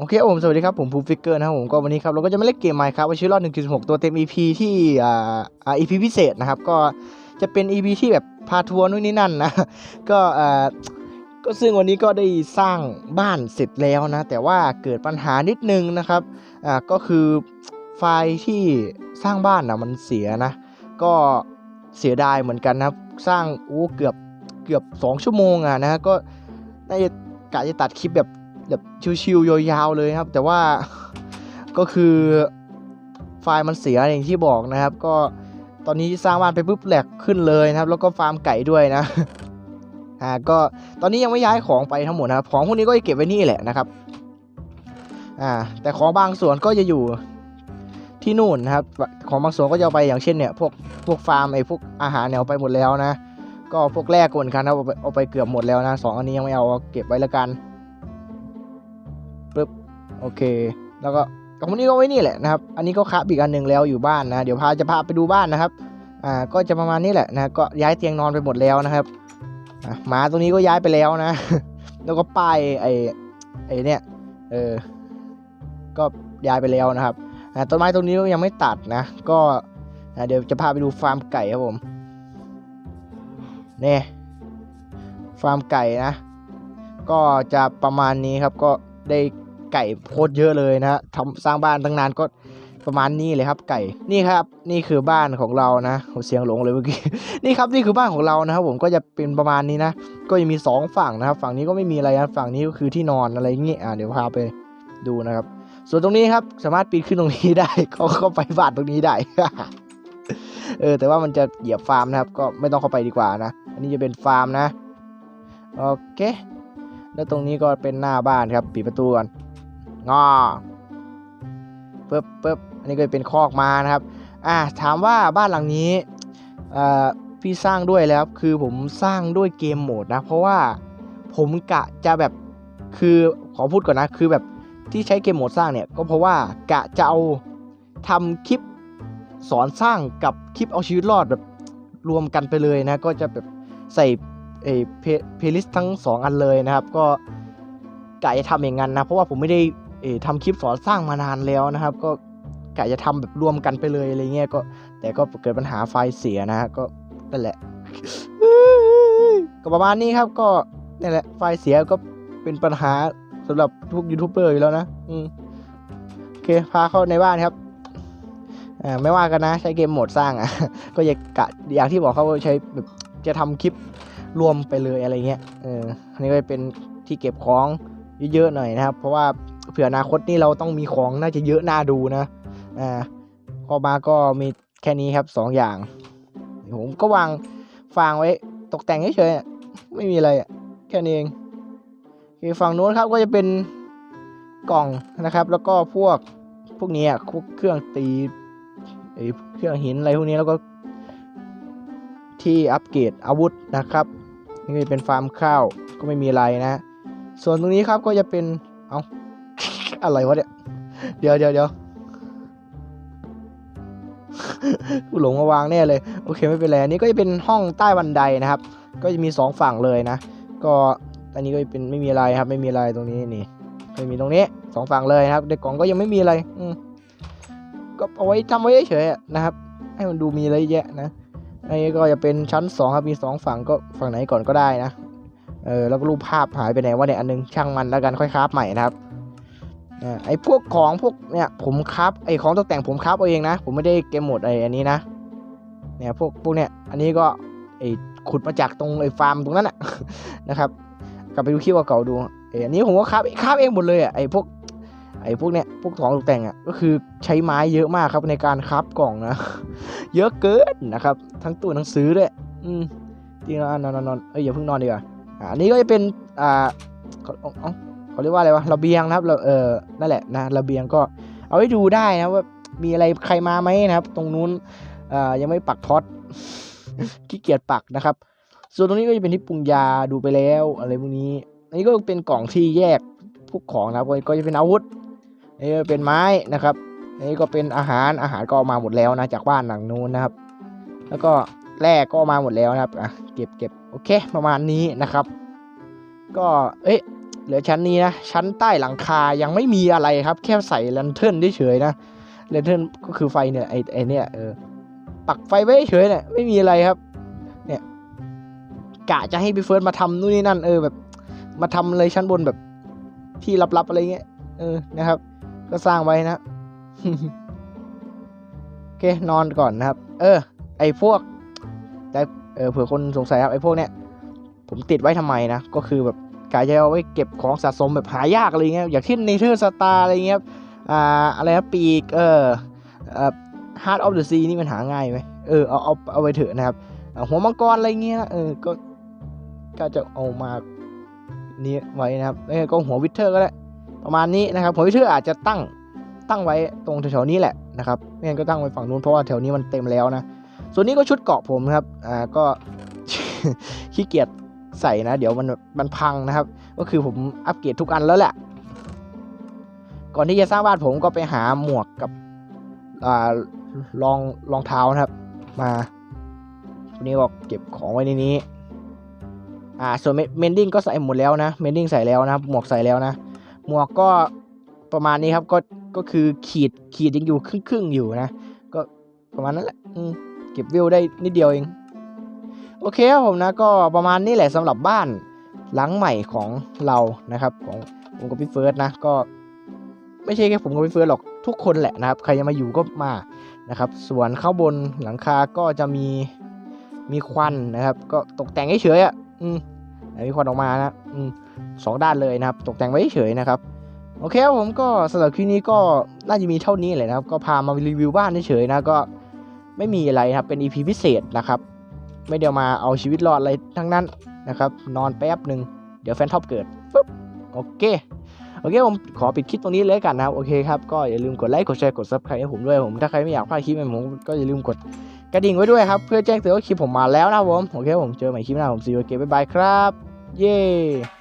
โอเคผมสวัสดีครับ ผมภูฟิกเกอร์นะครับผมก็วันนี้ครับเราก็จะมาเล่นเกมไมค์ครับว่าชีวิตรอด1.6 ตัวเต็ม EP ที่อ่าอ่า EP พิเศษนะครับก็จะเป็น EP ที่แบบพาทัวร์นู่นนี่นั่นนะก็อ่าก็ซึ่งวันนี้ก็ได้สร้างบ้านเสร็จแล้วนะ แต่ว่าเกิดปัญหานิดนึงนะครับอ่าก็คือไฟล์ที่สร้างบ้านนะมันเสียนะ ก็เสียดายเหมือนกันนะสร้างโอ้เกือบเกือบ 2 ชั่วโมงอะนะก็น่าจะกะจะตัดคลิปแบบ แบบชิวๆยาวๆเลยครับ แต่ว่าก็คือไฟล์มันเสียอย่างที่บอกนะครับ ก็ตอนนี้สร้างบ้านไปปุ๊บแหลกขึ้นเลยนะครับ แล้วก็ฟาร์มไก่ด้วยนะอ่าก็ตอนนี้ยังไม่ย้ายของไปทั้งหมดนะครับของพวกนี้ก็จะเก็บไว้นี่แหละนะครับอ่าแต่ของบางส่วนก็จะอยู่ที่นู่นนะครับ ของบางส่วนก็จะเอาไปอย่างเช่นเนี่ยพวกพวกฟาร์มไอ้พวกอาหารเนี่ยเอาไปหมดแล้วนะ ก็พวกแรกกวนกันครับเอาไปเอาไปเกือบหมดแล้วนะสองอันนี้ยังไม่เอาเก็บไว้ล้วกัน โอเค แล้วก็ของพวกนี้ก็ไว้นี่แหละนะครับ อันนี้ก็คับอีกอันหนึ่งแล้วอยู่บ้านนะ เดี๋ยวพาจะพาไปดูบ้านนะครับ อ่า ก็จะประมาณนี้แหละนะ ก็ย้ายเตียงนอนไปหมดแล้วนะครับหมาตรงนี้ก็ย้ายไปแล้วนะ แล้วก็ป้ายไอ้ไอ้เนี่ย เออ ก็ย้ายไปแล้วนะครับต้นไม้ตรงนี้ก็ยังไม่ตัดนะ ก็เดี๋ยวจะพาไปดูฟาร์มไก่ครับผม เนี่ยฟาร์มไก่นะ ก็จะประมาณนี้ครับ ก็ได้ ไก่โคตรเยอะเลยนะฮะทำสร้างบ้านตั้งนานก็ประมาณนี้เลยครับไก่นี่ครับ นี่คือบ้านของเรานะเสียงหลงเลยเมื่อกี้นี่ครับนี่คือบ้านของเรานะครับ ผมก็จะเป็นประมาณนี้นะก็จะมีสองฝั่งนะครับ ฝั่งนี้ก็ไม่มีอะไรนะฝั่งนี้ก็คือที่นอนอะไรอย่างงี้ยอ่าเดี๋ยวพาไปดูนะครับ ส่วนตรงนี้ครับสามารถปีนขึ้นตรงนี้ได้เขาเข้าไปบานตรงนี้ได้เออแต่ว่ามันจะเหยียบฟาร์มนะครับ ก็ไม่ต้องเข้าไปดีกว่านะ อันนี้จะเป็นฟาร์มนะโอเค แล้วตรงนี้ก็เป็นหน้าบ้านครับปิดประตูก่อน งอปึ๊บปึ๊บอันนี้ก็เป็นคอกมานะครับ อ่าถามว่าบ้านหลังนี้เอ่อพี่สร้างด้วยแล้วคือผมสร้างด้วยเกมโหมดนะ เพราะว่าผมกะจะแบบคือขอพูดก่อนนะ คือแบบที่ใช้เกมโหมดสร้างเนี่ยก็เพราะว่ากะจะเอาทำคลิปสอนสร้างกับคลิปเอาชีวิตรอดแบบรวมกันไปเลยนะ ก็จะแบบใส่เอเพลย์ลิสต์ทั้ง 2 อันเลยนะครับ ก็กะจะทำอย่างนั้นนะ เพราะว่าผมไม่ได้ เออทำคลิปสอนสร้างมานานแล้วนะครับ ก็กะจะทำแบบรวมกันไปเลยอะไรเงี้ยก็ แต่ก็เกิดปัญหาไฟเสียนะฮะก็นั่นแหละก็ประมาณนี้ครับก็นั่นแหละ ไฟเสียก็เป็นปัญหาสำหรับทุกยูทูบเบอร์อยู่แล้วนะอืมโอเคพาเข้าในบ้านครับอ่าไม่ว่ากันนะ ใช้เกมโหมดสร้างอะ ก็อยากะอย่างที่บอกเขาว่าใช้แบบจะทำคลิปรวมไปเลยอะไรเงี้ยเอออันนี้ก็เป็นที่เก็บของเยอะๆหน่อยนะครับ เพราะว่า เผื่ออนาคตนี่เราต้องมีของน่าจะเยอะน่าดูนะอ่าพอมาก็มีแค่นี้ครับสองอย่าง ผมก็วางฟางไว้ตกแต่งเฉยๆไม่มีอะไรอะแค่นี้เองคือฝั่งนู้นครับก็จะเป็นกล่องนะครับ แล้วก็พวกพวกนี้อะพวกเครื่องตีไอ้เครื่องหินอะไรพวกนี้แล้วก็ที่อัปเกรดอาวุธนะครับนี่เป็นฟาร์มข้าวก็ไม่มีอะไรนะ ส่วนตรงนี้ครับก็จะเป็นเอา อะไรวะเนี่ย เดี๋ยวเดี๋ยวเดี๋ยวกูหลงมาวางแน่เลย โอเคไม่เป็นไรอันนี้ก็จะเป็นห้องใต้บันไดนะครับ ก็จะมีสองฝั่งเลยนะ ก็อันนี้ก็เป็นไม่มีอะไรครับ ไม่มีอะไรตรงนี้นี่ไม่มีตรงนี้สองฝั่งเลยนะครับในกล่องก็ยังไม่มีอะไร อืมก็เอาไว้ทำไว้เฉยๆนะครับ ให้มันดูมีอะไรเยอะนะอันนี้ก็จะเป็นชั้น2ครับมี2ฝั่งก็ฝั่งไหนก่อนก็ได้นะเออแล้วก็รูปภาพหายไปไหนว่าเนี่ยอันนึงช่างมันแล้วกันค่อยคราฟใหม่นะครับ ไอ้พวกของพวกเนี่ยผมคราฟไอ้ของตกแต่งผมคราฟเอาเองนะ ผมไม่ได้เกมโหมดไอ้อันนี้นะเนี่ยพวกพวกเนี่ยอันนี้ก็ไอ้ขุดมาจากตรงไอ้ฟาร์มตรงนั้นอะนะครับกลับไปดูคลิปเก่าๆดูไอ้อันนี้ผมก็คราฟคราฟเองหมดเลยอะไอ้พวกไอ้พวกเนี้ยพวกของตกแต่งอะก็คือใช้ไม้เยอะมากครับในการคราฟกล่องนะ เยอะเกินนะครับ ทั้งตู้หนังสือด้วยอืมจริงแล้วนอนนอนนอนเอ้ยอย่าเพิ่งนอนดีกว่าอ่าอันนี้ก็จะเป็นอ่า เขาเรียกว่าอะไรวะระเบียงนะครับเราเออนั่นแหละนะระเบียงก็เอาไว้ดูได้นะว่ามีอะไรใครมาไหมนะครับ ตรงนู้นอ่ายังไม่ปักท็อตขี้เกียจปักนะครับ ส่วนตรงนี้ก็จะเป็นที่ปรุงยาดูไปแล้วอะไรพวกนี้ อันนี้ก็เป็นกล่องที่แยกพวกของนะครับก็จะเป็นอาวุธอันนี้เป็นไม้นะครับอันนี้ก็เป็นอาหารอาหารก็มาหมดแล้วนะจากบ้านหลังนู้นนะครับ แล้วก็แร่ก็มาหมดแล้วนะครับอะเก็บเก็บโอเคประมาณนี้นะครับ ก็เอ๊ะ เหลือชั้นนี้นะ ชั้นใต้หลังคายังไม่มีอะไรครับ แค่ใส่แลนเทิร์นเฉยๆนะแลนเทิร์นก็คือไฟเนี่ยไอ้ไอเนี่ยเออปักไฟไว้เฉยๆเนี่ยไม่มีอะไรครับ เนี่ยกะจะให้พี่เฟิร์สมาทำนู่นนี่นั่นเออแบบ มาทำอะไรชั้นบนแบบที่ลับๆอะไรเงี้ยเออนะครับ ก็สร้างไว้นะโอเคนอนก่อนนะครับ เออ ไอ้พวกแต่เออเผื่อคนสงสัยครับไอ้พวกเนี้ยผมติดไว้ทำไมนะก็คือแบบ กะจะเอาไว้เก็บของสะสมแบบหายากอะไรเงี้ยอย่างที่นเนเธอร์สตาร์อะไรเงี้ยอ่าอะไรนะปีกเออเอ่อ Heart of the Sea นี่มันหาง่ายไหมเออเอาเอาเอาไปเถอะนะครับหัวมังกรอะไรเงี้ยนะเออก็ก็จะเอามานี้ไว้นะครับเออก็หัววิเทอร์ก็ได้ประมาณนี้นะครับหัววิเทอร์อาจจะตั้งตั้งไว้ตรงแถวๆนี้แหละนะครับไม่งั้นก็ตั้งไว้ฝั่งนู้นเพราะว่าแถวนี้มันเต็มแล้วนะส่วนนี้ก็ชุดเกาะผมครับอ่าก็ขี้เกียจ ใส่นะ เดี๋ยวมันมันพังนะครับ ก็คือผมอัปเกรดทุกอันแล้วแหละ ก่อนที่จะสร้างบ้านผมก็ไปหาหมวกกับรองรองเท้านะครับ มาทีนี้บอกเก็บของไว้ในนี้ อ่า ส่วนเมนดิ้งก็ใส่หมดแล้วนะเมนดิ้งใส่แล้วนะหมวกใส่แล้วนะ หมวกก็ประมาณนี้ครับ ก็ ก็คือขีด ขีดยังอยู่ครึ่งครึ่งๆอยู่นะ ก็ประมาณนั้นแหละเก็บวิวได้นิดเดียวเอง โอเคครับผมนะก็ประมาณนี้แหละสำหรับบ้านหลังใหม่ของเรานะครับ ของผมกับพี่เฟิร์สนะก็ไม่ใช่แค่ผมกับพี่เฟิร์สหรอกทุกคนแหละนะครับใครจะมาอยู่ก็มานะครับ ส่วนข้างบนหลังคาก็จะมีมีควันนะครับ ก็ตกแต่งเฉยๆอะอืมมีควันออกมานะอืมสองด้านเลยนะครับ ตกแต่งไว้เฉยนะครับโอเคครับผมก็สำหรับคลิปนี้ก็น่าจะมีเท่านี้แหละนะครับ ก็พามารีวิวบ้านเฉยๆนะก็ไม่มีอะไรครับเป็น EP พิเศษนะครับ ไม่เดียวมาเอาชีวิตรอดอะไรทั้งนั้นนะครับนอนแป๊บหนึ่งเดี๋ยวแฟนท็อปเกิดปุ๊บโอเคโอเคผมขอปิดคลิปตรงนี้เลยกันนะครับโอเคครับก็อย่าลืมกดไลค์กดแชร์กดซับสไครต์ให้ผมด้วยผมถ้าใครไม่อยากพลาดคลิปใหม่ผมก็อย่าลืมกดกระดิ่งไว้ด้วยครับเพื่อแจ้งเตือนว่าคลิปผมมาแล้วนะครับผมโอเคผมเจอใหม่คลิปหน้าผมซีโอเคบ๊ายบายครับ เย้